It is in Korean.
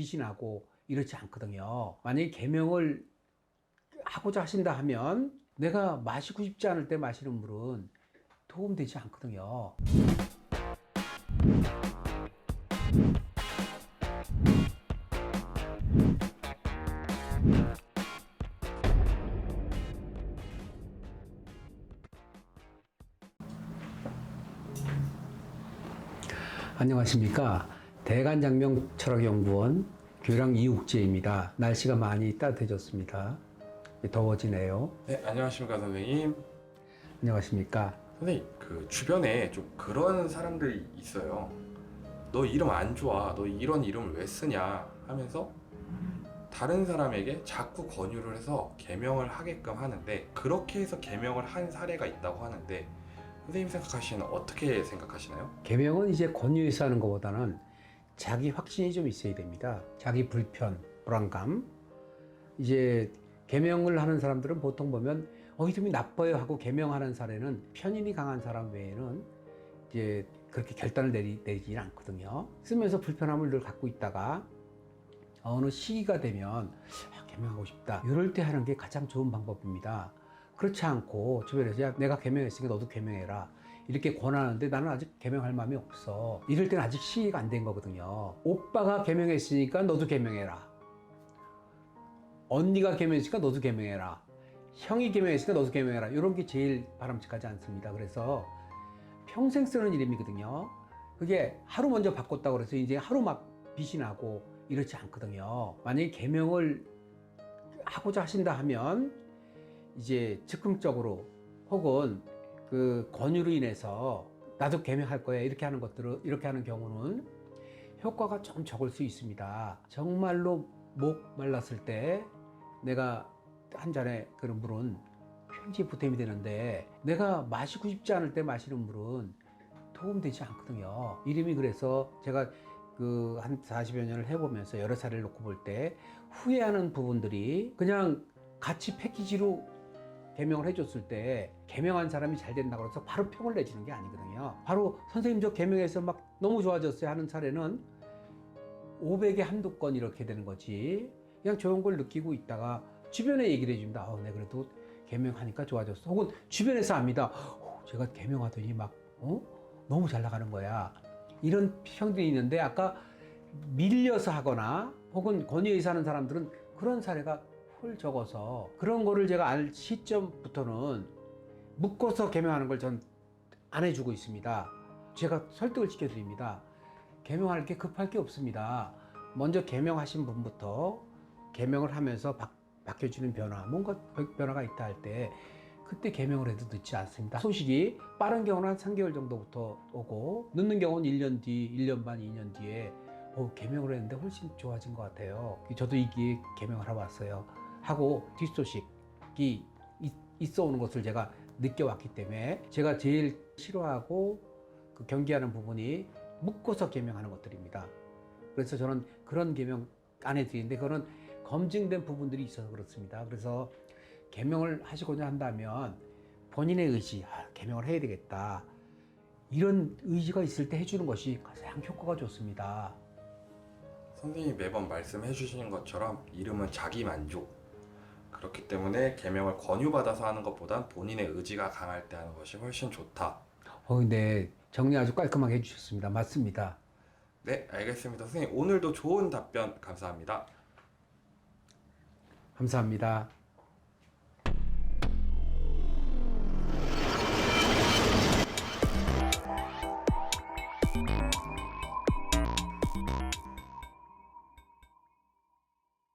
빛이 나고 이렇지 않거든요. 만약에 개명을 하고자 하신다 하면 내가 마시고 싶지 않을 때 마시는 물은 도움되지 않거든요. 안녕하십니까. 대간장명 철학연구원 교량 이욱재입니다. 날씨가 많이 따뜻해졌습니다. 더워지네요. 네, 안녕하십니까 선생님. 안녕하십니까. 선생님, 그 주변에 좀 그런 사람들이 있어요. 너 이름 안 좋아. 너 이런 이름을 왜 쓰냐 하면서 다른 사람에게 자꾸 권유를 해서 개명을 하게끔 하는데 그렇게 해서 개명을 한 사례가 있다고 하는데 선생님 생각하시는 어떻게 생각하시나요? 개명은 이제 권유해서 하는 것보다는 자기 확신이 좀 있어야 됩니다. 자기 불편, 불안감. 이제 개명을 하는 사람들은 보통 보면 어 이름이 나빠요 하고 개명하는 사례는 편인이 강한 사람 외에는 이제 그렇게 결단을 내리, 내리지는 않거든요. 쓰면서 불편함을 늘 갖고 있다가 어느 시기가 되면 아, 개명하고 싶다. 이럴 때 하는 게 가장 좋은 방법입니다. 그렇지 않고 주변에서 야 내가 개명했으니까 너도 개명해라 이렇게 권하는데 나는 아직 개명할 마음이 없어. 이럴 때는 아직 시기가 안 된 거거든요. 오빠가 개명했으니까 너도 개명해라. 언니가 개명했으니까 너도 개명해라. 형이 개명했으니까 너도 개명해라. 이런 게 제일 바람직하지 않습니다. 그래서 평생 쓰는 이름이거든요. 그게 하루 먼저 바꿨다고 그래서 이제 하루 막 빛이 나고 이렇지 않거든요. 만약에 개명을 하고자 하신다 하면 이제 즉흥적으로 혹은 그 권유로 인해서 나도 개명할 거야 이렇게 하는 것들을 이렇게 하는 경우는 효과가 좀 적을 수 있습니다. 정말로 목 말랐을 때 내가 한 잔의 그런 물은 굉장히 보탬이 되는데 내가 마시고 싶지 않을 때 마시는 물은 도움되지 않거든요. 이름이 그래서 제가 그 한 40여 년을 해보면서 여러 사례를 놓고 볼 때 후회하는 부분들이 그냥 같이 패키지로 개명을 해줬을 때 개명한 사람이 잘 된다고 해서 바로 평을 내주는 게 아니거든요. 바로 선생님 저 개명해서 막 너무 좋아졌어요 하는 사례는 500에 한두 건 이렇게 되는 거지. 그냥 좋은 걸 느끼고 있다가 주변에 얘기를 해줍니다. 아, 네 그래도 개명하니까 좋아졌어. 혹은 주변에서 압니다. 어, 제가 개명하더니 막 어? 너무 잘 나가는 거야. 이런 평들이 있는데 아까 밀려서 하거나 혹은 권위에서 하는 사람들은 그런 사례가 홀 적어서 그런 거를 제가 알 시점부터는 묶어서 개명하는 걸 전 안 해주고 있습니다. 제가 설득을 시켜드립니다. 개명할 게 급할 게 없습니다. 먼저 개명하신 분부터 개명을 하면서 바, 바뀌어지는 변화, 뭔가 변화가 있다 할 때 그때 개명을 해도 늦지 않습니다. 소식이 빠른 경우는 한 3개월 정도부터 오고 늦는 경우는 1년 뒤, 1년 반, 2년 뒤에 어, 개명을 했는데 훨씬 좋아진 것 같아요. 저도 이 기회에 개명을 하러 왔어요. 하고 뒷소식이 있- 있어 오는 것을 제가 느껴왔기 때문에 제가 제일 싫어하고 그 경계하는 부분이 묶어서 개명하는 것들입니다. 그래서 저는 그런 개명 안 해드리는데 그거는 검증된 부분들이 있어서 그렇습니다. 그래서 개명을 하시고자 한다면 본인의 의지, 아, 개명을 해야 되겠다. 이런 의지가 있을 때 해주는 것이 가장 효과가 좋습니다. 선생님이 매번 말씀해 주시는 것처럼 이름은 자기 만족. 그렇기 때문에 개명을 권유받아서 하는 것보단 본인의 의지가 강할 때 하는 것이 훨씬 좋다. 어, 근데 정리 아주 깔끔하게 해주셨습니다. 맞습니다. 네, 알겠습니다. 선생님, 오늘도 좋은 답변 감사합니다. 감사합니다.